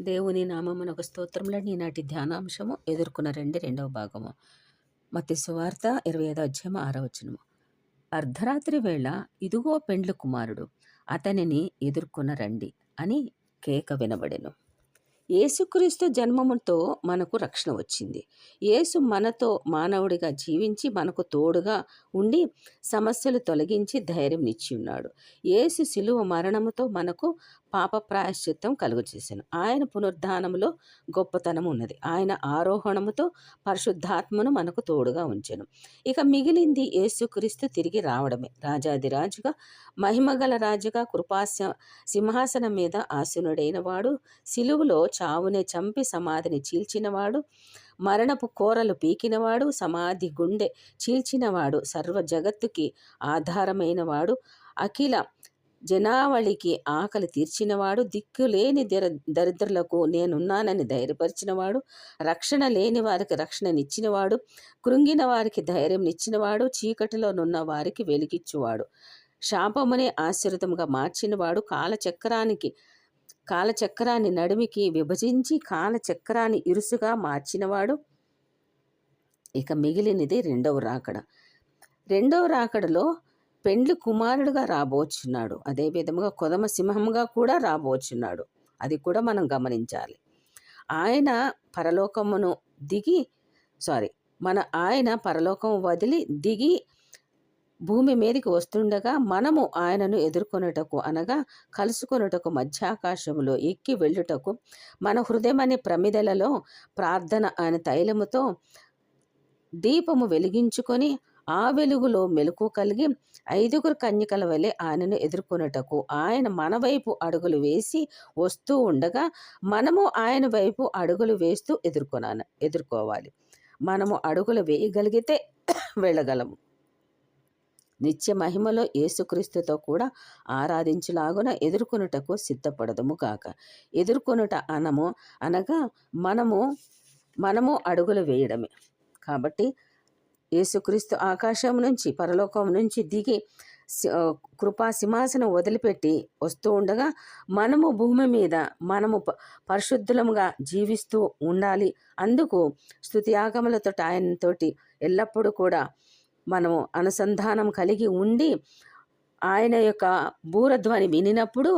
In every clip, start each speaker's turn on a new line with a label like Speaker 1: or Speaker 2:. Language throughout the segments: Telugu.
Speaker 1: దేవుని నామమునకు స్తోత్రముల ఈనాటి ధ్యానాంశము ఎదుర్కొన్న రెండు రెండవ భాగము. మత్తి సువార్త ఇరవై ఐదో అధ్యాయం ఆరవచనము అర్ధరాత్రి వేళ ఇదిగో పెండ్లు కుమారుడు అతనిని ఎదుర్కొన రండి అని కేక వినబడెను. యేసుక్రీస్తు జన్మముతో మనకు రక్షణ వచ్చింది. యేసు మనతో మానవుడిగా జీవించి మనకు తోడుగా ఉండి సమస్యలు తొలగించి ధైర్యం ఇచ్చి ఉన్నాడు. యేసు శిలువ మరణముతో మనకు పాప ప్రాయశ్చిత్తం కలుగజేశాను ఆయన పునరుద్ధానములో గొప్పతనం ఉన్నది. ఆయన ఆరోహణముతో పరిశుద్ధాత్మను మనకు తోడుగా ఉంచెను. ఇక మిగిలింది యేసుక్రీస్తు తిరిగి రావడమే. రాజాదిరాజుగా మహిమగల రాజుగా కృపాస సింహాసనం మీద ఆసునుడైన వాడు సిలువలో చావునే చంపి సమాధిని చీల్చినవాడు మరణపు కోరలు పీకినవాడు సమాధి గుండె చీల్చినవాడు సర్వ జగత్తుకి ఆధారమైనవాడు అఖిల జనావళికి ఆకలి తీర్చినవాడు దిక్కులేని దర దరిద్రులకు నేనున్నానని ధైర్యపరిచినవాడు రక్షణ లేని వారికి రక్షణనిచ్చినవాడు కృంగిన వారికి ధైర్యం ఇచ్చినవాడు చీకటిలోనున్న వారికి వెలిగిచ్చువాడు. శాపమునే ఆశ్రితముగా మార్చినవాడు కాలచక్రానికి కాలచక్రాన్ని నడుమికి విభజించి కాలచక్రాన్ని ఇరుసుగా మార్చినవాడు. ఇక మిగిలినది రెండవ రాకడ. రెండవ రాకడలో పెండ్లి కుమారుడుగా రాబోచున్నాడు. అదే విధముగా కొదమ సింహంగా కూడా రాబోచున్నాడు. అది కూడా మనం గమనించాలి. ఆయన పరలోకమును దిగి సారీ మన ఆయన పరలోకం వదిలి దిగి భూమి మీదకి వస్తుండగా మనము ఆయనను ఎదుర్కొనుటకు అనగా కలుసుకొనుటకు మధ్యాకాశములో ఎక్కి వెళ్ళుటకు మన హృదయమని ప్రమిదలలో ప్రార్థన ఆయన తైలముతో దీపము వెలిగించుకొని ఆ వెలుగులో మెలకు కలిగి ఐదుగురు కన్యకల వలె ఆయనను ఎదుర్కొనుటకు ఆయన మన వైపు అడుగులు వేసి వస్తూ ఉండగా మనము ఆయన వైపు అడుగులు వేస్తూ ఎదుర్కొనాను ఎదుర్కోవాలి. మనము అడుగులు వేయగలిగితే వెళ్ళగలము. నిత్య మహిమలో యేసుక్రీస్తుతో కూడా ఆరాధించులాగున ఎదుర్కొనుటకు సిద్ధపడదుము కాక ఎదుర్కొనుట అనము అనగా మనము మనము అడుగులు వేయడమే. కాబట్టి యేసుక్రీస్తు ఆకాశం నుంచి పరలోకం నుంచి దిగి కృపా సింహాసనం వదిలిపెట్టి వస్తూ ఉండగా మనము భూమి మీద మనము పరిశుద్ధులముగా జీవిస్తూ ఉండాలి. అందుకు స్థుతి ఆగములతో ఆయనతోటి ఎల్లప్పుడూ కూడా మనము అనుసంధానం కలిగి ఉండి ఆయన యొక్క బూరధ్వని వినినప్పుడు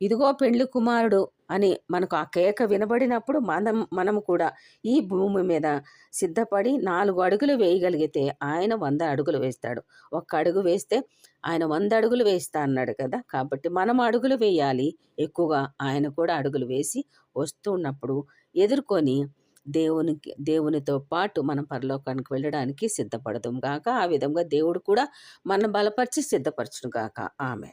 Speaker 1: ఇదిగో పెండ్లి కుమారుడు అని మనకు ఆ కేక వినబడినప్పుడు మనం మనము కూడా ఈ భూమి మీద సిద్ధపడి నాలుగు అడుగులు వేయగలిగితే ఆయన వంద అడుగులు వేస్తాడు. ఒక్క అడుగు వేస్తే ఆయన వంద అడుగులు వేస్తా అన్నాడు కదా! కాబట్టి మనం అడుగులు వేయాలి. ఎక్కువగా ఆయన కూడా అడుగులు వేసి వస్తున్నప్పుడు ఎదుర్కొని దేవునికి దేవునితో పాటు మనం పరలోకానికి వెళ్ళడానికి సిద్ధపడదాం గాక. ఆ విధంగా దేవుడు కూడా మనం బలపరిచి సిద్ధపరచును గాక ఆమె